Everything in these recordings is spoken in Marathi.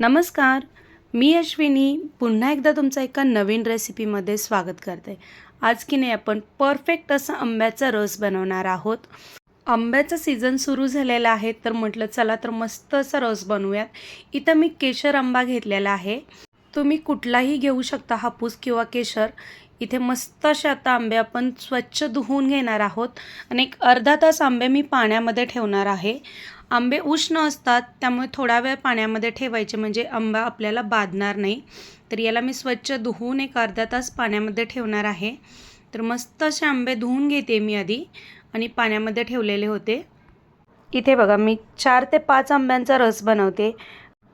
नमस्कार. मी अश्विनी. पुन्हा एकदा तुमचं एका नवीन रेसिपीमध्ये स्वागत करते. आज की नाही आपण परफेक्ट असा आंब्याचा रस बनवणार आहोत. आंब्याचा सीझन सुरू झालेला आहे तर म्हटलं चला तर मस्त असा रस बनवूयात. इथं मी केशर आंबा घेतलेला आहे. तुम्ही कुठलाही घेऊ शकता हापूस किंवा केशर. इथे मस्त अशा आता आंबे आपण स्वच्छ धुवून घेणार आहोत. आणि एक अर्धा तास आंबे मी पाण्यामध्ये ठेवणार आहे. आंबे उष्ण असतात त्यामुळे थोडा वेळ पाण्यामध्ये ठेवायचे म्हणजे आंबा आपल्याला बाधणार नाही. तर याला मी स्वच्छ धुवून एक अर्धा तास पाण्यामध्ये ठेवणार आहे. तर मस्त असे आंबे धुवून घेते मी आधी आणि पाण्यामध्ये ठेवलेले होते. इथे बघा मी चार ते पाच आंब्यांचा रस बनवते.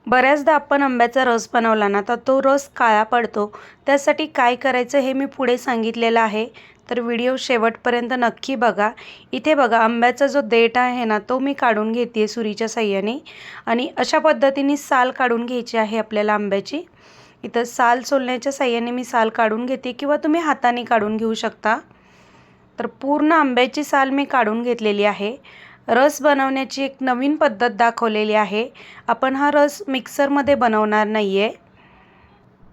बऱ्याचदा आपण आंब्याचा रस बनवला ना तर तो रस काळा पडतो. त्यासाठी काय करायचं हे मी पुढे सांगितलेलं आहे. तर व्हिडिओ शेवटपर्यंत नक्की बघा. इथे बघा आंब्याचा जो देठ आहे ना तो मी काढून घेते आहे सुरीच्या साह्याने. आणि अशा पद्धतीने साल काढून घ्यायची आहे आपल्याला आंब्याची. इथं साल सोलण्याच्या साह्याने मी साल काढून घेते किंवा तुम्ही हाताने काढून घेऊ शकता. तर पूर्ण आंब्याची साल मी काढून घेतलेली आहे. रस बनवण्याची एक नवीन पद्धत दाखवलेली आहे. आपण हा रस मिक्सरमध्ये बनवणार नाही आहे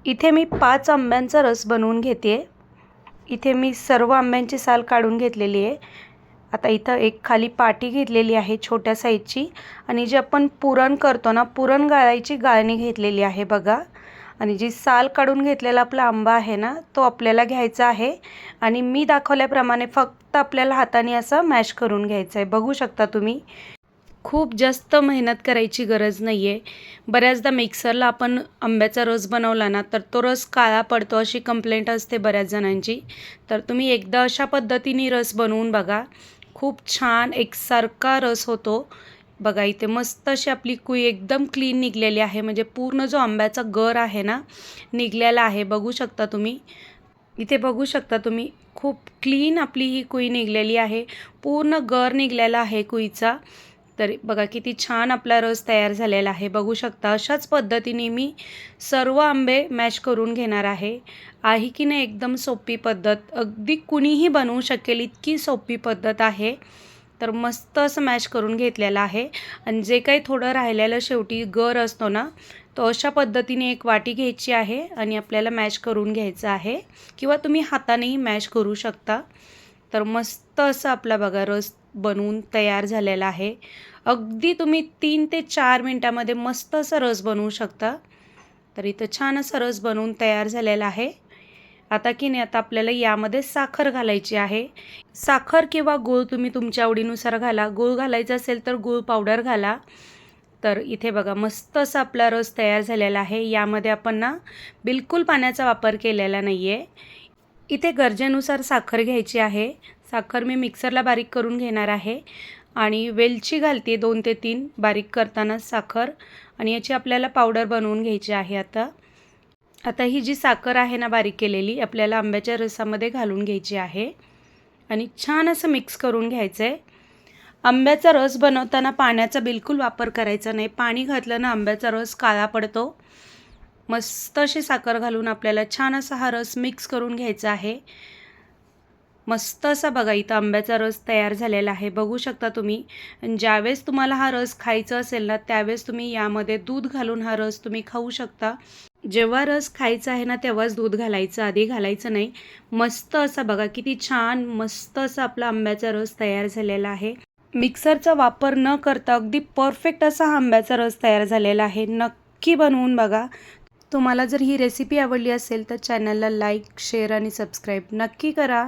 इथे मी पाच आंब्यांचा रस बनवून घेते इथे मी सर्व आंब्यांची साल काढून घेतलेली आहे. आता इथं एक खाली पाटी घेतलेली आहे छोट्या साईजची. आणि जे आपण पुरण करतो ना पुरण गाळायची गाळणी घेतलेली आहे बघा. आणि जी साल काढून घेतलेला आपला आंबा आहे ना तो आपल्याला घ्यायचा आहे. आणि मी दाखवल्याप्रमाणे फक्त आपल्याला हाताने असं मॅश करून घ्यायचं आहे. बघू शकता तुम्ही. खूप जास्त मेहनत करायची गरज नाही आहे बऱ्याचदा मिक्सरला आपण आंब्याचा रस बनवला ना तर तो रस काळा पडतो अशी कंप्लेंट असते बऱ्याच जणांची. तर तुम्ही एकदा अशा पद्धतीने रस बनवून बघा. खूप छान एकसारखा रस होतो. बघा इथे मस्त अशी आपली कुई एकदम क्लीन निघलेली आहे. म्हणजे पूर्ण जो आंब्याचा गर आहे ना निघलेला आहे. बघू शकता तुम्ही. इथे बघू शकता तुम्ही खूप क्लीन आपली ही कुई निघलेली आहे. पूर्ण गर निघलेला आहे कुईचा. तर बघा किती छान आपला रस तयार झालेला आहे. बघू शकता अशाच पद्धतीने मी सर्व आंबे मॅश करून घेणार आहे. आहे की नाही एकदम सोपी पद्धत. अगदी कुणीही बनवू शकेल इतकी सोपी पद्धत आहे. तर मस्त असं मॅश करून घेतलेलं आहे. आणि जे काही थोडं राहिलेलं शेवटी गर असतो ना तो अशा पद्धतीने एक वाटी घ्यायची आहे आणि आपल्याला मॅश करून घ्यायचं आहे. किंवा तुम्ही हातानेही मॅश करू शकता. तर मस्त असं आपला बघा रस बनवून तयार झालेला आहे. अगदी तुम्ही तीन ते चार मिनटामध्ये मस्त असं रस बनवू शकता. तर इथं छान असा रस बनवून तयार झालेला आहे. आता की नाही आता आपल्याला यामध्ये साखर घालायची आहे. साखर किंवा गूळ तुम्ही तुमच्या आवडीनुसार घाला. गूळ घालायचं असेल तर गूळ पावडर घाला. तर इथे बघा मस्त असा आपला रस तयार झालेला आहे. यामध्ये आपण ना बिलकुल पाण्याचा वापर केलेला नाही आहे इथे गरजेनुसार साखर घ्यायची आहे. साखर मी मिक्सरला बारीक करून घेणार आहे. आणि वेलची घालते दोन ते तीन बारीक करताना साखर. आणि याची आपल्याला पावडर बनवून घ्यायची आहे आता. आता ही जी साखर आहे ना बारीक केलेली आपल्याला आंब्याच्या रसामध्ये घालून घ्यायची आहे. आणि छान असं मिक्स करून घ्यायचं आहे आंब्याचा रस बनवताना पाण्याचा बिलकुल वापर करायचा नाही. पाणी घातलं ना आंब्याचा रस काळा पडतो. मस्त अशी साखर घालून आपल्याला छान असा हा रस मिक्स करून घ्यायचा आहे. मस्त असा बघा इथं आंब्याचा रस तयार झालेला आहे. बघू शकता तुम्ही. ज्यावेळेस तुम्हाला हा रस खायचा असेल ना त्यावेळेस तुम्ही यामध्ये दूध घालून हा रस तुम्ही खाऊ शकता. जेव्हा रस खायचा आहे ना तेव्हाच दूध घालायचं. आधी घालायचं नाही. मस्त असा बघा किती छान मस्त असा आपला आंब्याचा रस तयार झालेला आहे. मिक्सरचा वापर न करता अगदी परफेक्ट असा हा आंब्याचा रस तयार झालेला आहे. नक्की बनवून बघा. तुम्हाला जर ही रेसिपी आवडली असेल तर चॅनलला लाईक शेअर आणि सबस्क्राईब नक्की करा.